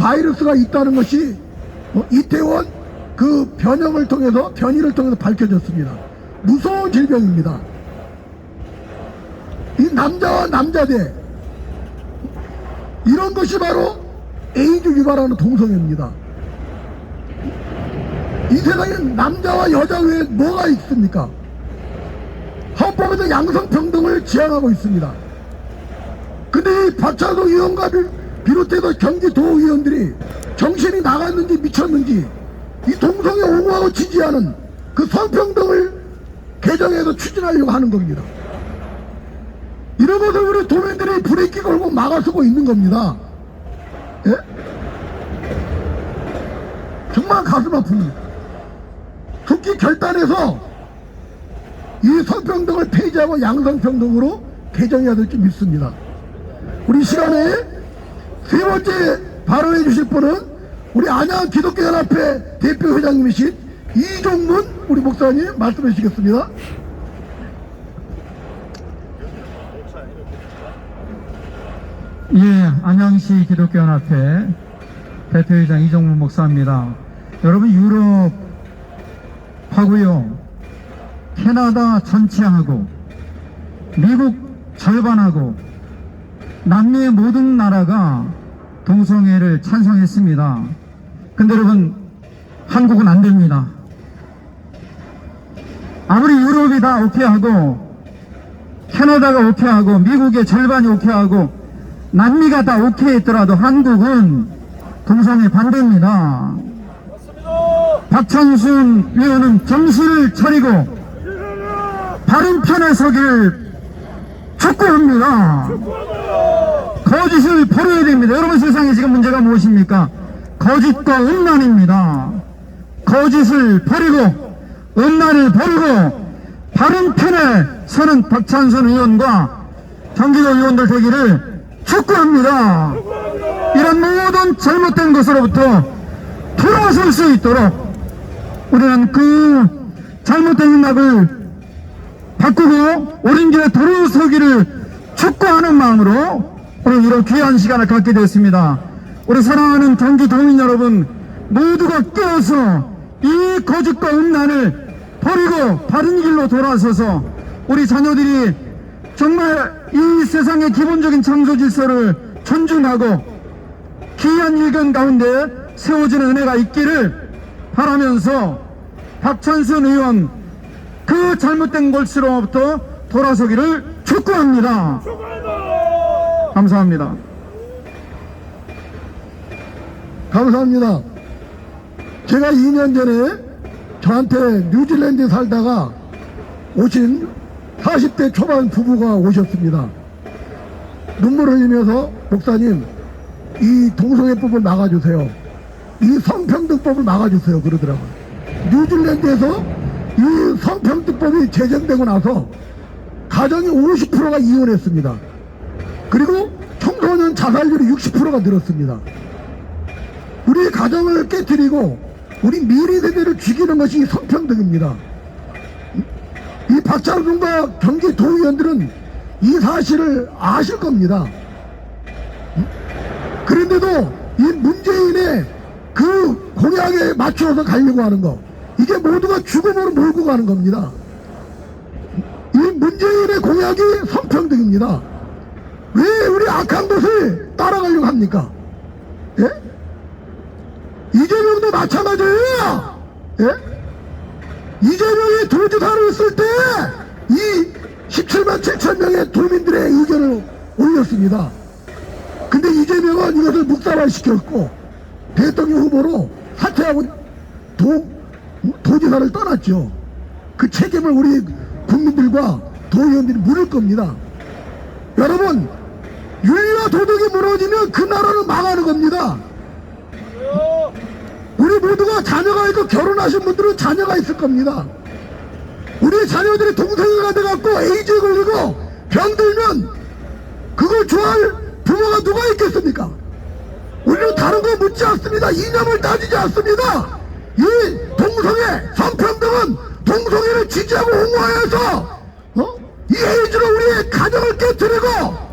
바이러스가 있다는 것이 어, 이태원 그 변형을 통해서 변이를 통해서 밝혀졌습니다. 무서운 질병입니다. 이 남자와 남자대 이런 것이 바로 에이즈 유발하는 동성애입니다. 이 세상에 남자와 여자 외에 뭐가 있습니까? 헌법에서 양성평등을 지향하고 있습니다. 근데 이 박찬석 의원과 비- 비롯해서 경기도의원들이 정신이 나갔는지 미쳤는지 이 동성애 옹호하고 지지하는 그 성평등을 개정해서 추진하려고 하는 겁니다. 이런 것을 우리 도민들이 브레이크 걸고 막아서고 있는 겁니다. 예? 정말 가슴 아픕니다. 특히 결단해서 이 성평등을 폐지하고 양성평등으로 개정해야 될 줄 믿습니다. 우리 시간에 세 번째 발언해 주실 분은 우리 안양 기독교연합회 대표회장님이신 이종문 우리 목사님 말씀해 주시겠습니다. 예, 안양시 기독교연합회 대표회장 이종문 목사입니다. 여러분 유럽 하고요, 캐나다 전체하고 미국 절반하고 남미의 모든 나라가 동성애를 찬성했습니다. 근데 여러분 한국은 안 됩니다. 아무리 유럽이 다 오케이 하고 캐나다가 오케이 하고 미국의 절반이 오케이 하고 남미가 다 오케이 했더라도 한국은 동성애 반대입니다. 박찬순 의원은 정신을 차리고 바른 편에 서길 촉구합니다. 거짓을 버려야 됩니다. 여러분 세상에 지금 문제가 무엇입니까? 거짓과 음란입니다. 거짓을 버리고 음란을 버리고 바른 편에 서는 박찬순 의원과 경기도 의원들 되기를 축구합니다. 이런 모든 잘못된 것으로부터 돌아설 수 있도록 우리는 그 잘못된 음악을 바꾸고 옳은 길에 돌아서기를 축구하는 마음으로 오늘 이런 귀한 시간을 갖게 되었습니다. 우리 사랑하는 경기 도민 여러분 모두가 깨어서 이 거짓과 음란을 버리고 바른 길로 돌아서서 우리 자녀들이 정말 이 세상의 기본적인 창조 질서를 존중하고 귀한 일견 가운데 세워지는 은혜가 있기를 바라면서 박찬순 의원 그 잘못된 것으로부터 돌아서기를 촉구합니다. 감사합니다. 감사합니다. 제가 2년 전에 저한테 뉴질랜드에 살다가 오신 40대 초반 부부가 오셨습니다. 눈물을 흘리면서 목사님 이 동성애법을 막아주세요. 이 성평등법을 막아주세요 그러더라고요. 뉴질랜드에서 이 성평등법이 제정되고 나서 가정이 50%가 이혼했습니다. 그리고 청소년 자살률이 60%가 늘었습니다. 우리 가정을 깨뜨리고 우리 미래 세대를 죽이는 것이 성평등입니다. 이 박찬순과 경기 도의원들은 이 사실을 아실 겁니다. 그런데도 이 문재인의 그 공약에 맞춰서 가려고 하는 거 이게 모두가 죽음으로 몰고 가는 겁니다. 이 문재인의 공약이 성평등입니다. 왜 우리 악한 것을 따라가려고 합니까? 예? 이재명도 마찬가지예요. 예? 이재명이 도지사를 쓸때이 17만 7천 명의 도민들의 의견을 올렸습니다. 근데 이재명은 이것을 묵살화시켰고 대통령 후보로 사퇴하고 도, 도지사를 떠났죠. 그 책임을 우리 국민들과 도의원들이 물을 겁니다. 여러분 윤리와 도덕이 무너지면 그 나라는 망하는 겁니다. 우리 모두가 자녀가 있고 결혼하신 분들은 자녀가 있을 겁니다. 우리 자녀들이 동성애가 돼갖고 에이즈에 걸리고 병들면 그걸 좋아할 부모가 누가 있겠습니까? 우리는 다른 거 묻지 않습니다. 이념을 따지지 않습니다. 이 동성애, 성평등은 동성애를 지지하고 옹호하여서 어? 이 에이즈로 우리의 가정을 깨뜨리고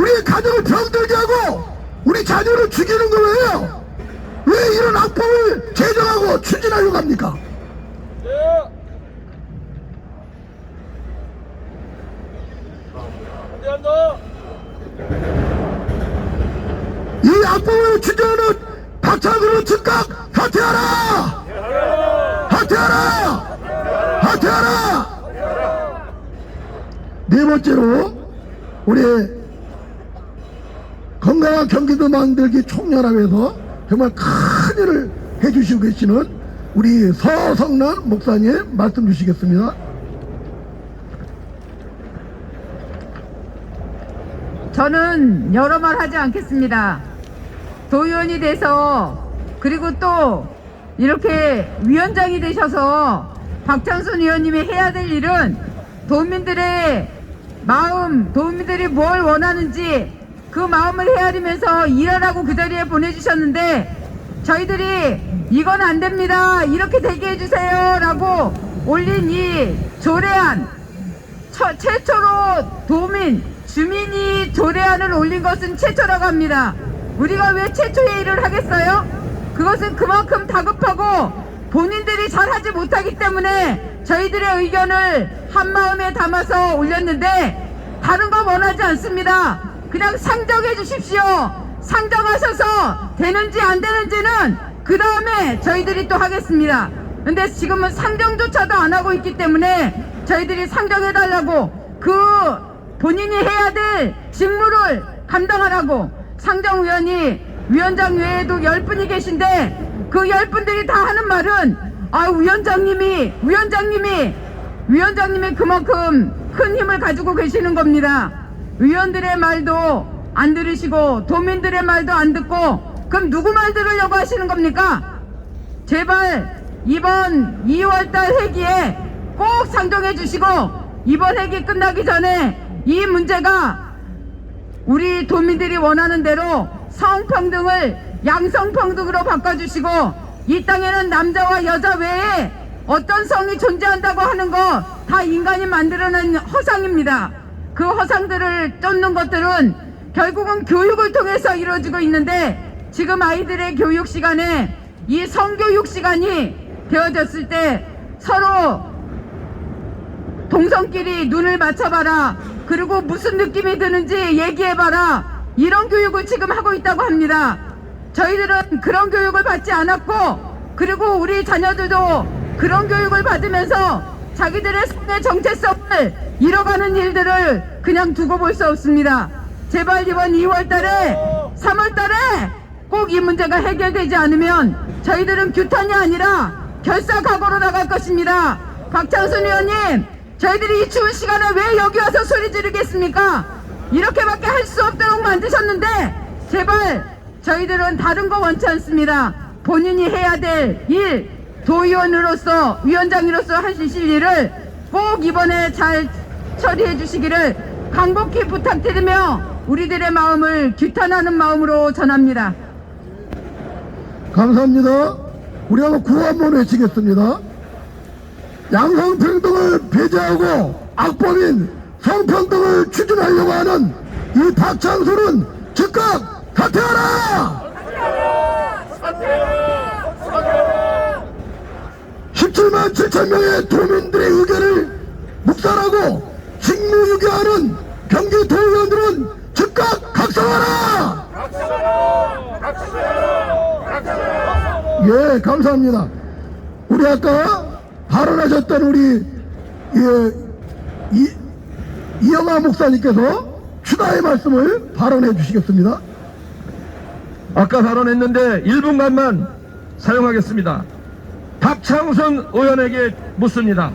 우리의 가정을 병들게 하고 우리 자녀를 죽이는 거예요. 왜 이런 악법을 제정하고 추진하려고 합니까? 이 악법을 추진하는 박찬수를 즉각 사퇴하라! 사퇴하라! 사퇴하라! 네 번째로 우리 건강한 경기도 만들기 총연합에서 정말 큰 일을 해주시고 계시는 우리 서성란 목사님 말씀 주시겠습니다. 저는 여러 말 하지 않겠습니다. 도의원이 돼서 그리고 또 이렇게 위원장이 되셔서 박창순 의원님이 해야 될 일은 도민들의 마음, 도민들이 뭘 원하는지 그 마음을 헤아리면서 일하라고 그 자리에 보내주셨는데 저희들이 이건 안 됩니다. 이렇게 되게 해주세요. 라고 올린 이 조례안 처- 최초로 도민, 주민이 조례안을 올린 것은 최초라고 합니다. 우리가 왜 최초의 일을 하겠어요? 그것은 그만큼 다급하고 본인들이 잘하지 못하기 때문에 저희들의 의견을 한마음에 담아서 올렸는데 다른 거 원하지 않습니다. 그냥 상정해 주십시오. 상정하셔서 되는지 안 되는지는 그 다음에 저희들이 또 하겠습니다. 근데 지금은 상정조차도 안 하고 있기 때문에 저희들이 상정해달라고 그 본인이 해야 될 직무를 감당하라고 상정위원이 위원장 외에도 열 분이 계신데 그열 분들이 다 하는 말은 아 위원장님이 위원장님이 위원장님이 그만큼 큰 힘을 가지고 계시는 겁니다. 위원들의 말도 안 들으시고 도민들의 말도 안 듣고 그럼 누구 말 들으려고 하시는 겁니까? 제발 이번 2월달 회기에 꼭 상정해 주시고 이번 회기 끝나기 전에 이 문제가 우리 도민들이 원하는 대로 성평등을 양성평등으로 바꿔주시고 이 땅에는 남자와 여자 외에 어떤 성이 존재한다고 하는 거 다 인간이 만들어낸 허상입니다. 그 허상들을 쫓는 것들은 결국은 교육을 통해서 이루어지고 있는데 지금 아이들의 교육 시간에 이 성교육 시간이 되어졌을 때 서로 동성끼리 눈을 맞춰봐라. 그리고 무슨 느낌이 드는지 얘기해봐라. 이런 교육을 지금 하고 있다고 합니다. 저희들은 그런 교육을 받지 않았고, 그리고 우리 자녀들도 그런 교육을 받으면서 자기들의 삶의 정체성을 잃어가는 일들을 그냥 두고 볼 수 없습니다. 제발 이번 2월 달에, 3월 달에 꼭 이 문제가 해결되지 않으면 저희들은 규탄이 아니라 결사 각오로 나갈 것입니다. 박창순 의원님, 저희들이 이 추운 시간에 왜 여기 와서 소리 지르겠습니까? 이렇게밖에 할 수 없도록 만드셨는데 제발 저희들은 다른 거 원치 않습니다. 본인이 해야 될 일, 도의원으로서 위원장으로서 하실 일을 꼭 이번에 잘 처리해 주시기를 강복히 부탁드리며 우리들의 마음을 규탄하는 마음으로 전합니다. 감사합니다. 우리 한번 구호 한번 외치겠습니다. 양성평등을 배제하고 악법인 성평등을 추진하려고 하는 이 박창수는 즉각 사퇴하라! 17만 7천 명의 도민들의 의견을 묵살하고 직무유기하는 경기 도의원들은 즉각 각성하라! 예, 감사합니다. 우리 아까 발언하셨던 우리 예, 이, 이영하 목사님께서 추가의 말씀을 발언해 주시겠습니다. 아까 발언했는데 1분간만 사용하겠습니다. 박창선 의원에게 묻습니다.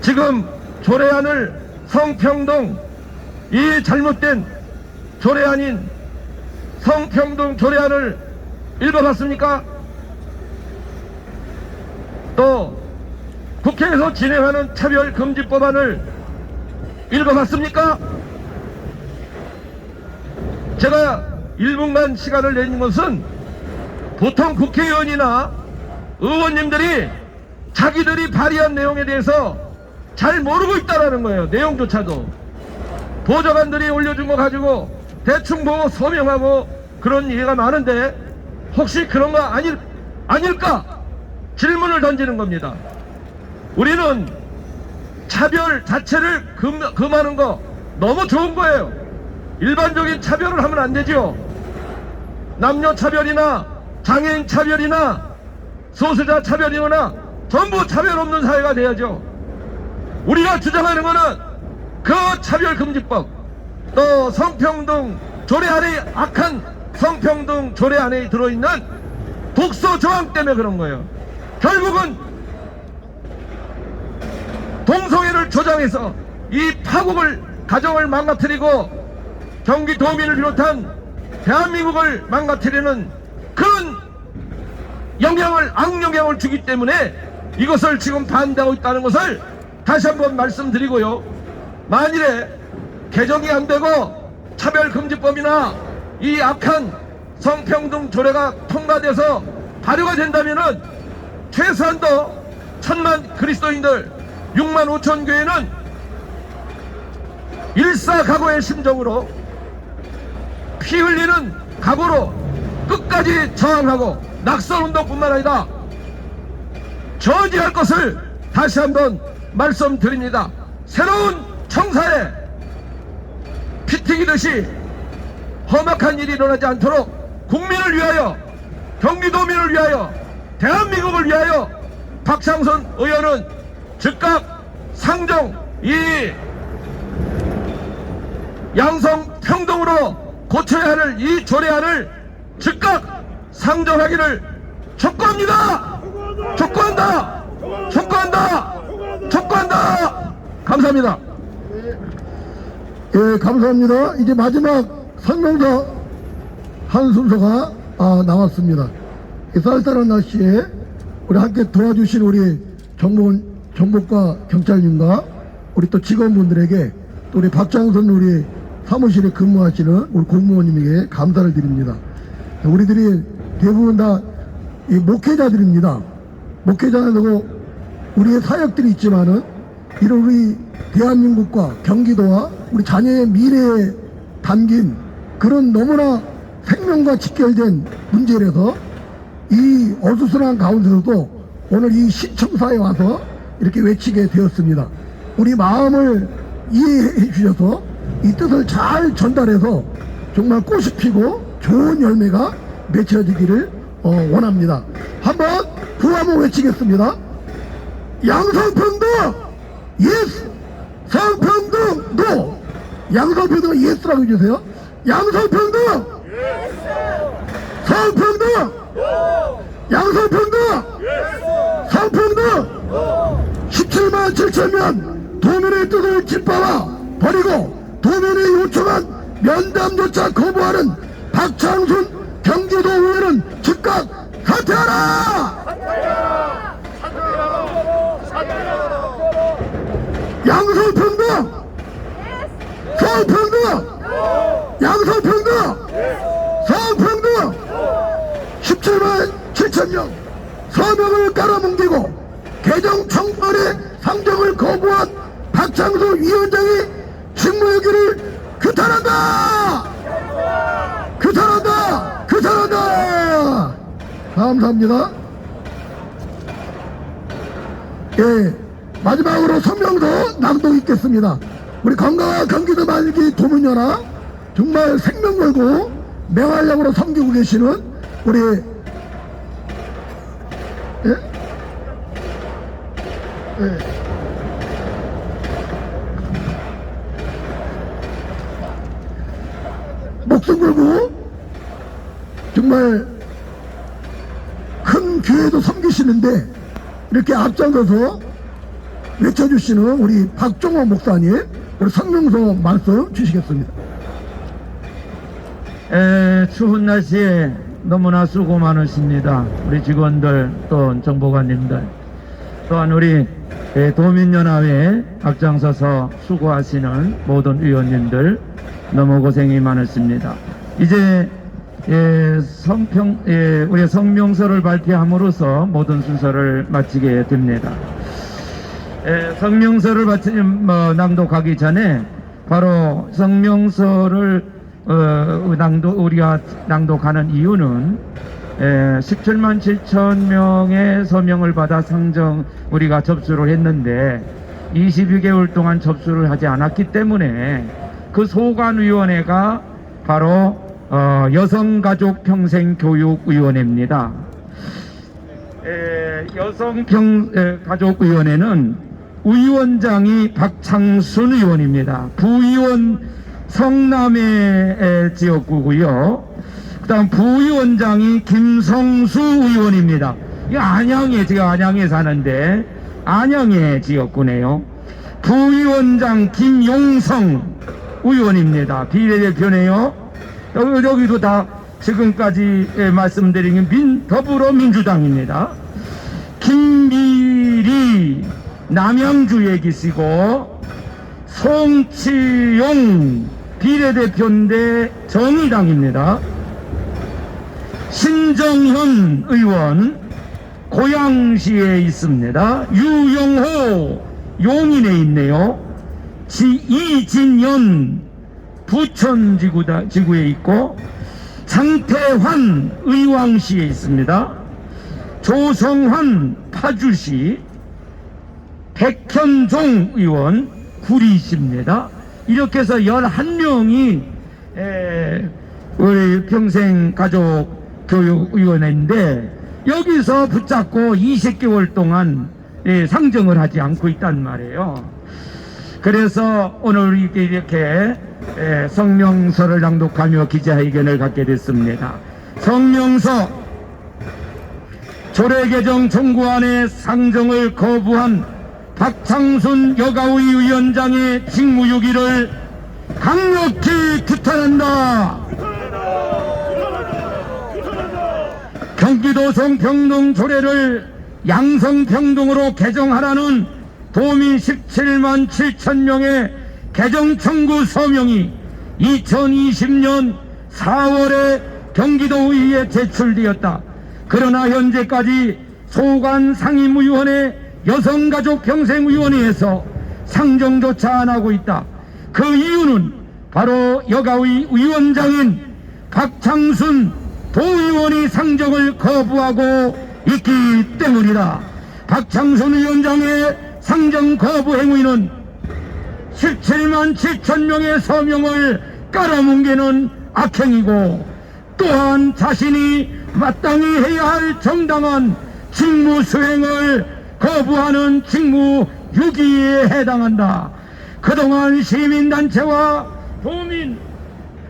지금 조례안을 성평등 이 잘못된 조례안인 성평등 조례안을 읽어봤습니까? 또 국회에서 진행하는 차별금지법안을 읽어봤습니까? 제가 1분간 시간을 내는 것은 보통 국회의원이나 의원님들이 자기들이 발의한 내용에 대해서 잘 모르고 있다라는 거예요. 내용조차도. 보좌관들이 올려준 거 가지고 대충 보고 서명하고 그런 얘기가 많은데 혹시 그런 거 아닐, 아닐까? 질문을 던지는 겁니다. 우리는 차별 자체를 금, 금하는 거 너무 좋은 거예요. 일반적인 차별을 하면 안 되죠. 남녀 차별이나 장애인 차별이나 소수자 차별이거나 전부 차별 없는 사회가 돼야죠. 우리가 주장하는 거는 그 차별금지법 또 성평등 조례 안에 악한 성평등 조례 안에 들어있는 독소 조항 때문에 그런 거예요. 결국은 동성애를 조장해서 이 파국을 가정을 망가뜨리고 경기 도민을 비롯한 대한민국을 망가뜨리는 그런 영향을 악영향을 주기 때문에 이것을 지금 반대하고 있다는 것을 다시 한번 말씀드리고요. 만일에 개정이 안 되고 차별금지법이나 이 악한 성평등 조례가 통과돼서 발효가 된다면은 최소한도 천만 그리스도인들 6만 5천 교회는 일사각오의 심정으로 피 흘리는 각오로 끝까지 저항하고 낙선운동뿐만 아니라 저지할 것을 다시 한번 말씀드립니다. 새로운 청사에 피 튀기듯이 험악한 일이 일어나지 않도록 국민을 위하여 경기도민을 위하여 대한민국을 위하여 박창선 의원은 즉각 상정 이 양성 평등으로 고쳐야 할 이 조례안을 즉각 상정하기를 촉구합니다. 촉구한다. 촉구한다. 촉구한다. 감사합니다. 예, 감사합니다. 이제 마지막 설명서 한 순서가 아, 나왔습니다. 이 쌀쌀한 날씨에 우리 함께 도와주신 우리 정보, 정보과 경찰님과 우리 또 직원분들에게 또 우리 박장선 우리 사무실에 근무하시는 우리 공무원님에게 감사를 드립니다. 우리들이 대부분 다 이 목회자들입니다. 목회자들고 우리의 사역들이 있지만은 이런 우리 대한민국과 경기도와 우리 자녀의 미래에 담긴 그런 너무나 생명과 직결된 문제라서 이 어수선한 가운데서도 오늘 이 시청사에 와서 이렇게 외치게 되었습니다. 우리 마음을 이해해 주셔서 이 뜻을 잘 전달해서 정말 꽃이 피고 좋은 열매가 맺혀지기를 어, 원합니다. 한번 구하모 외치겠습니다. 양성평등 예스 성평등 노. 양성평등 예스라고 해주세요. 양성평등 성평등 양성평등 성평등. 17만 7천명 도민의 뜻을 짓밟아 버리고 도민이 요청한 면담조차 거부하는 박창순 경기도 의원은 즉각 사퇴하라! 양성평등! 성평등! 양성평등! 성평등! 17만 7천 명 서명을 깔아뭉개고 개정 청문회 상정을 거부한 박창수 위원장이 직무유기를 규탄한다! 규탄한다! 규탄한다! 감사합니다. 예, 마지막으로 성명서 낭독 있겠습니다. 우리 건강한 경기도 말기 도문연합 정말 생명 걸고 맹활약으로 섬기고 계시는 우리 예? 예. 목숨 걸고 정말 큰 교회도 섬기시는데 이렇게 앞장서서 외쳐주시는 우리 박종호 목사님 우리 성명서 말씀 주시겠습니다. 에, 추운 날씨에 너무나 수고 많으십니다. 우리 직원들 또 정보관님들 또한 우리 에, 도민연합에 앞장서서 수고하시는 모든 위원님들 너무 고생이 많으십니다. 이제 예, 성평, 예, 우리 성명서를 발표함으로써 모든 순서를 마치게 됩니다. 예, 성명서를 마치, 뭐, 낭독하기 전에 바로 성명서를 어, 낭독 우리가 낭독하는 이유는 에, 17만 7천 명의 서명을 받아 상정 우리가 접수를 했는데 22개월 동안 접수를 하지 않았기 때문에 그 소관위원회가 바로 어, 여성가족평생교육위원회입니다. 에, 여성가족위원회는 위원장이 박창순 의원입니다. 부위원 성남의 지역구고요. 그 다음 부위원장이 김성수 의원입니다. 이 안양에 제가 안양에 사는데 안양의 지역구네요. 부위원장 김용성 의원입니다. 비례대표네요. 여기, 여기도 다 지금까지 예, 말씀드린 게 민, 더불어민주당입니다. 김미리 남양주에 계시고 송치용 비례대표인데 정의당입니다. 신정현 의원 고양시에 있습니다. 유영호 용인에 있네요. 지, 이진연 부천지구다, 지구에 있고 장태환 의왕시에 있습니다. 조성환 파주시 백현종 의원 구리시입니다. 이렇게 해서 11명이 우리 평생가족교육위원회인데 여기서 붙잡고 20개월 동안 예, 상정을 하지 않고 있단 말이에요. 그래서 오늘 이렇게, 성명서를 낭독하며 기자회견을 갖게 됐습니다. 성명서 조례개정 청구안의 상정을 거부한 박창순 여가위 위원장의 직무유기를 강력히 규탄한다. 경기도 성평등 조례를 양성평등으로 개정하라는 도민 17만 7천 명의 개정 청구 서명이 2020년 4월에 경기도의회에 제출되었다. 그러나 현재까지 소관 상임위원회 여성가족평생위원회에서 상정조차 안 하고 있다. 그 이유는 바로 여가위 위원장인 박창순 도의원이 상정을 거부하고 있기 때문이다. 박창순 위원장의 상정 거부 행위는 17만 7천 명의 서명을 깔아뭉개는 악행이고 또한 자신이 마땅히 해야 할 정당한 직무 수행을 거부하는 직무 유기에 해당한다. 그동안 시민단체와 도민,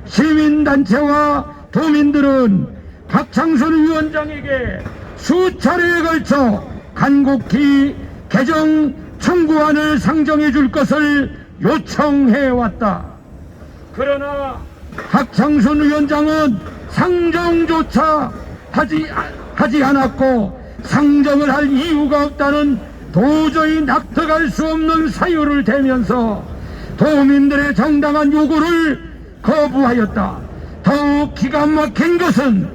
시민단체와 도민들은 박창순 위원장에게 수차례에 걸쳐 간곡히 개정 청구안을 상정해 줄 것을 요청해 왔다. 그러나 박창순 위원장은 상정조차 하지, 하지 않았고 상정을 할 이유가 없다는 도저히 납득할 수 없는 사유를 대면서 도민들의 정당한 요구를 거부하였다. 더욱 기가 막힌 것은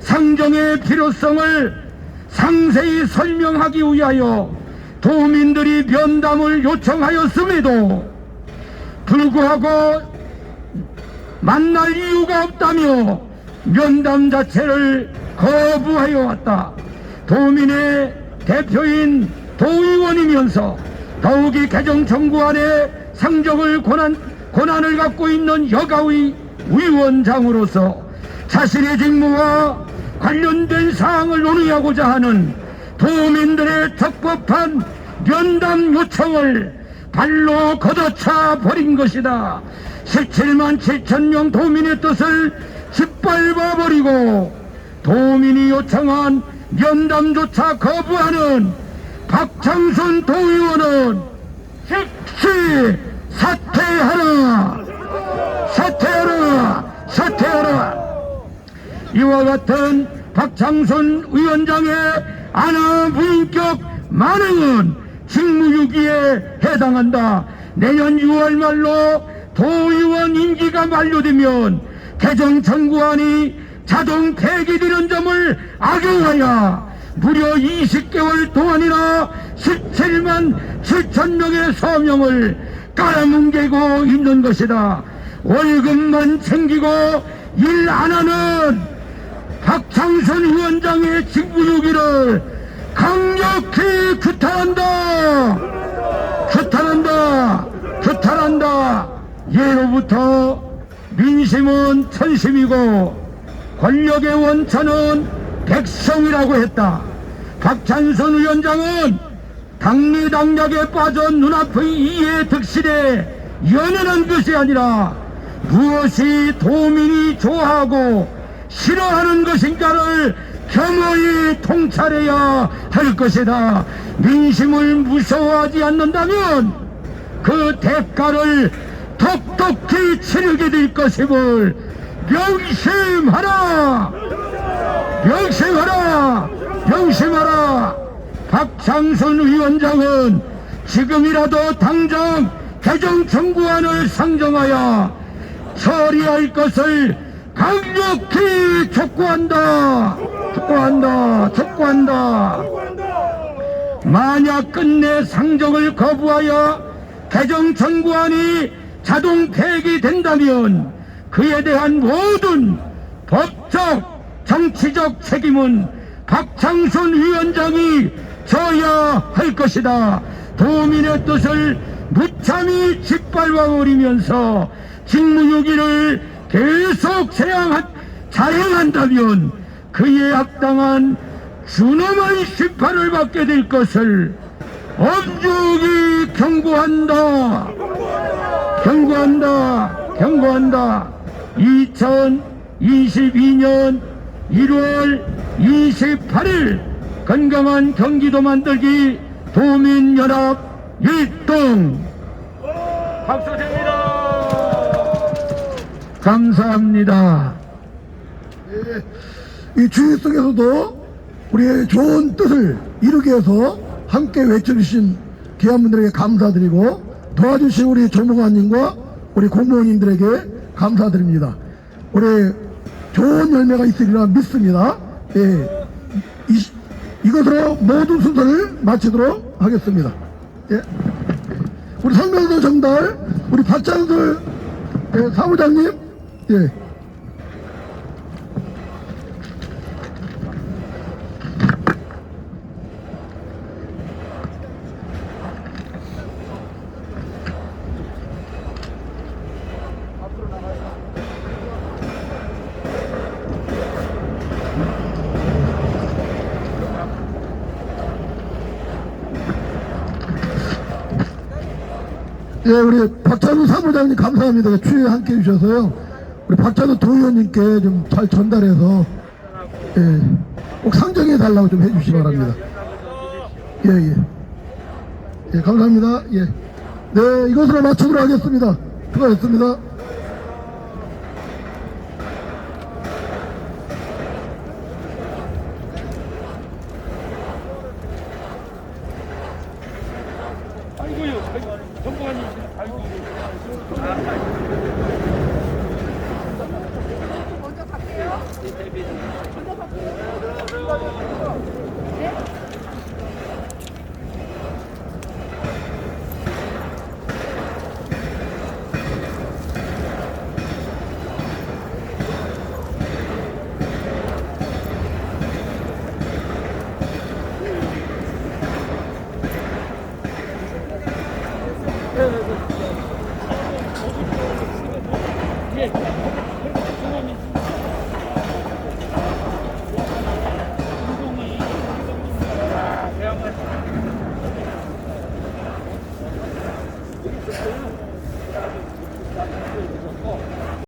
상정의 필요성을 상세히 설명하기 위하여 도민들이 면담을 요청하였음에도 불구하고 만날 이유가 없다며 면담 자체를 거부하여 왔다. 도민의 대표인 도의원이면서 더욱이 개정 청구안에 상정을 권한, 권한을 갖고 있는 여가위 위원장으로서 자신의 직무와 관련된 사항을 논의하고자 하는 도민들의 적법한 면담 요청을 발로 걷어차 버린 것이다. 17만 7천 명 도민의 뜻을 짓밟아 버리고 도민이 요청한 면담조차 거부하는 박창순 도의원은 즉시 사퇴하라! 사퇴하라! 사퇴하라! 이와 같은 박창순 위원장의 아나무인격 만행은 직무유기에 해당한다. 내년 6월 말로 도의원 임기가 만료되면 개정 청구안이 자동 폐기되는 점을 악용하여 무려 20개월 동안이나 17만 7천 명의 서명을 깔아뭉개고 있는 것이다. 월급만 챙기고 일 안 하는 박창선 위원장의 직무유기를 강력히 규탄한다! 규탄한다! 규탄한다! 예로부터 민심은 천심이고 권력의 원천은 백성이라고 했다. 박찬선 위원장은 당리당략에 빠져 눈앞의 이해 득실에 연연한 것이 아니라 무엇이 도민이 좋아하고 싫어하는 것인가를 겸허히 통찰해야 할 것이다. 민심을 무서워하지 않는다면 그 대가를 똑똑히 치르게 될 것임을 명심하라! 명심하라! 명심하라! 박창선 위원장은 지금이라도 당장 개정 청구안을 상정하여 처리할 것을 강력히 촉구한다! 촉구한다! 촉구한다! 만약 끝내 상정을 거부하여 개정 청구안이 자동 폐기된다면 그에 대한 모든 법적, 정치적 책임은 박창선 위원장이 져야 할 것이다. 도민의 뜻을 무참히 짓밟아버리면서 직무유기를 계속 재앙하, 자행한다면 그에 합당한 준엄한 심판을 받게 될 것을 엄중히 경고한다. 경고한다. 경고한다. 2022년 1월 28일 건강한 경기도 만들기 도민연합 일동 박수 칩니다. 감사합니다. 이 주의 속에서도 우리의 좋은 뜻을 이루기 위해서 함께 외쳐주신 귀한 분들에게 감사드리고 도와주신 우리 조무관님과 우리 공무원님들에게 감사드립니다. 우리 좋은 열매가 있으리라 믿습니다. 예, 이, 이것으로 모든 순서를 마치도록 하겠습니다. 예. 우리 성명서 정달, 우리 박장술 예, 사무장님, 예. 예, 우리 박찬우 사무장님 감사합니다. 추위에 함께 해주셔서요. 우리 박찬우 도의원님께 좀 잘 전달해서, 예, 꼭 상정해 달라고 좀 해주시기 바랍니다. 예, 예. 예, 감사합니다. 예. 네, 이것으로 마치도록 하겠습니다. 수고하셨습니다.